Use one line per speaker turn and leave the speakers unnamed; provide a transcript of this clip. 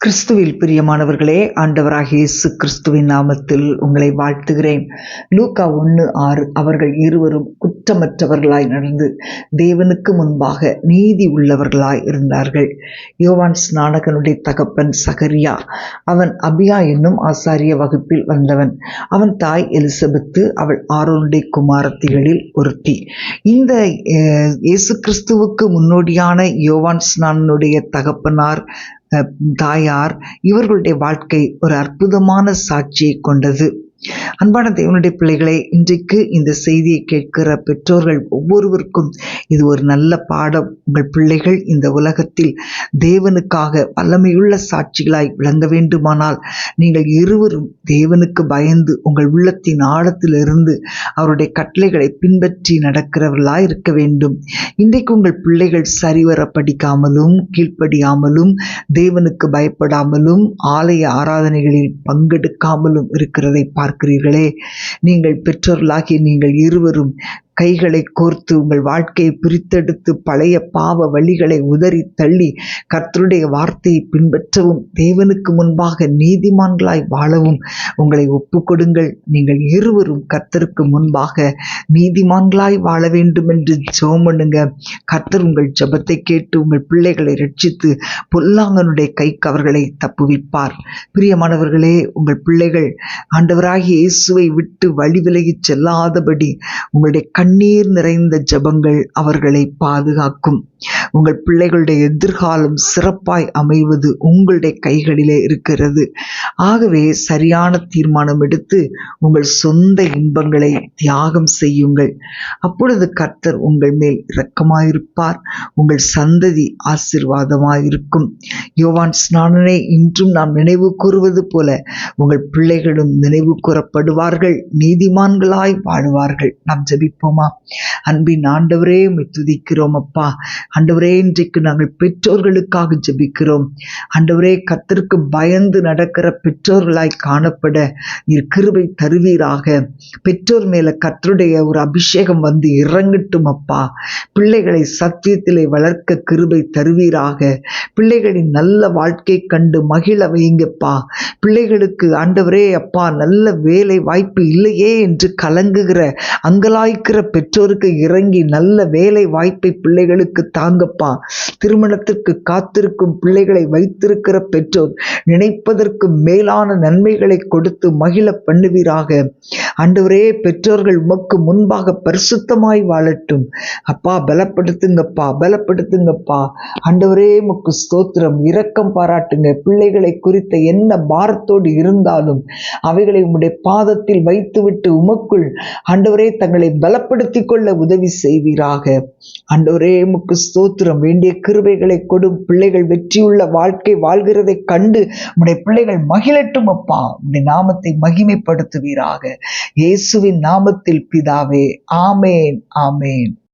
கிறிஸ்துவில் பிரியமானவர்களே ஆண்டவராக இயேசு கிறிஸ்துவின் நாமத்தில் உங்களை வாழ்த்துகிறேன். லூக்கா ஒன்று ஆறு அவர்கள் இருவரும் குற்றமற்றவர்களாய் நடந்து தேவனுக்கு முன்பாக நீதி உள்ளவர்களாய் இருந்தார்கள். யோவான் ஸ்நானகனுடைய தகப்பன் சகரியா அவன் அபியா என்னும் ஆசாரிய வகுப்பில் வந்தவன். அவன் தாய் எலிசபெத்து அவள் ஆரோனுடைய குமாரத்திகளில் ஒருத்தி. இந்த இயேசு கிறிஸ்துவுக்கு முன்னோடியான யோவான் ஸ்நானனுடைய தகப்பனார் தாயார் இவர்களுடைய வாழ்க்கை ஒரு அற்புதமான சாட்சியை கொண்டது. அன்பான தேவனுடைய பிள்ளைகளை இன்றைக்கு இந்த செய்தியை கேட்கிற பெற்றோர்கள் ஒவ்வொருவருக்கும் இது ஒரு நல்ல பாடம். உங்கள் பிள்ளைகள் இந்த உலகத்தில் தேவனுக்காக வல்லமையுள்ள சாட்சிகளாய் விளங்க வேண்டுமானால் நீங்கள் இருவரும் தேவனுக்கு பயந்து உங்கள் உள்ளத்தின் ஆழத்திலிருந்து அவருடைய கட்டளைகளை பின்பற்றி நடக்கிறவர்களாய் இருக்க வேண்டும். இன்றைக்கு உங்கள் பிள்ளைகள் சரிவர படிக்காமலும் கீழ்ப்படியாமலும் தேவனுக்கு பயப்படாமலும் ஆலய ஆராதனைகளில் பங்கெடுக்காமலும் இருக்கிறதை பார்க்க பார்க்கிறீர்களே. நீங்கள் பெற்றோர்களாகி நீங்கள் இருவரும் கைகளை கோர்த்து உங்கள் வாழ்க்கையை பிரித்தெடுத்து பழைய பாவ வழிகளை உதறி தள்ளி கர்த்தருடைய வார்த்தையை பின்பற்றவும் தேவனுக்கு முன்பாக நீதிமான்களாய் வாழவும் உங்களை ஒப்புக்கொடுங்கள். நீங்கள் இருவரும் கர்த்தருக்கு முன்பாக நீதிமான்களாய் வாழ வேண்டும் என்று ஜோமனுங்க கர்த்தர் உங்கள் ஜபத்தை கேட்டு உங்கள் பிள்ளைகளை ரட்சித்து பொல்லாங்கனுடைய கை கவர்களை தப்புவிப்பார். பிரியமானவர்களே உங்கள் பிள்ளைகள் ஆண்டவராகிய இயேசுவை விட்டு வழி விலகி செல்லாதபடி உங்களுடைய கண்ணீர் நிறைந்த ஜபங்கள் அவர்களை பாதுகாக்கும். உங்கள் பிள்ளைகளுடைய எதிர்காலம் சிறப்பாய் அமைவது உங்களுடைய கைகளிலே இருக்கிறது. ஆகவே சரியான தீர்மானம் எடுத்து உங்கள் சொந்த இன்பங்களை தியாகம் செய்யுங்கள். அப்பொழுது கர்த்தர் உங்கள் மேல் இரக்கமாயிருப்பார் உங்கள் சந்ததி ஆசிர்வாதமாயிருக்கும் யோவான் ஸ்நானனை இன்றும் நாம் நினைவு கூறுவது போல உங்கள் பிள்ளைகளும் நினைவு கூறப்படுவார்கள். நீதிமான்களாய் வாழ்வார்கள். நாம் ஜபிப்போமா? அன்பின் ஆண்டவரே துதிக்கிறோம் அப்பா. ஆண்டவரே இன்றைக்கு நாங்கள் பெற்றோர்களுக்காக ஜெபிக்கிறோம். ஆண்டவரே கத்திற்கு பயந்து நடக்கிற பெற்றோர்களாய் காணப்பட நீர் கிருபை தருவீராக. பெற்றோர் மேல கத்தருடைய ஒரு அபிஷேகம் வந்து இறங்கட்டும் அப்பா. பிள்ளைகளை சத்தியத்திலே வளர்க்க கிருபை தருவீராக. பிள்ளைகளின் நல்ல வாழ்க்கை கண்டு மகிழ வைங்கப்பா பிள்ளைகளுக்கு ஆண்டவரே அப்பா நல்ல வேலை வாய்ப்பு இல்லையே என்று கலங்குகிற அங்கலாய்க்கிற பெற்றோருக்கு இறங்கி நல்ல வேலை வாய்ப்பை பிள்ளைகளுக்கு தாங்கப்பா. திருமணத்திற்கு காத்திருக்கும் பிள்ளைகளை வைத்திருக்கிற பெற்றோர் நினைப்பதற்கு மேலான நன்மைகளை கொடுத்து மகிழ பண்ணுவீராக. அன்றுவரே பெற்றோர்கள் உமக்கு முன்பாக பரிசுத்தமாய் வாழட்டும். அப்பா பலப்படுத்துங்கப்பா பலப்படுத்துங்கப்பா. அண்டவரே முக்கு ஸ்தோத்திரம் இரக்கம் பாராட்டுங்க. பிள்ளைகளை குறித்த என்ன பாரத்தோடு இருந்தாலும் அவைகளை உம்முடைய பாதத்தில் வைத்துவிட்டு உமக்குள் அண்டவரே தங்களை பலப்படுத்திக் கொள்ள உதவி செய்வீராக. அண்டவரே முக்கு ஸ்தோத்திரம் வேண்டிய கிருபைகளை கொடும் பிள்ளைகள் வெற்றியுள்ள வாழ்க்கை வாழ்கிறதை கண்டு உடைய பிள்ளைகள் மகிழட்டும் அப்பா. உடைய நாமத்தை மகிமைப்படுத்துவீராக. இயேசுவின் நாமத்தில் பிதாவே ஆமேன் ஆமேன்.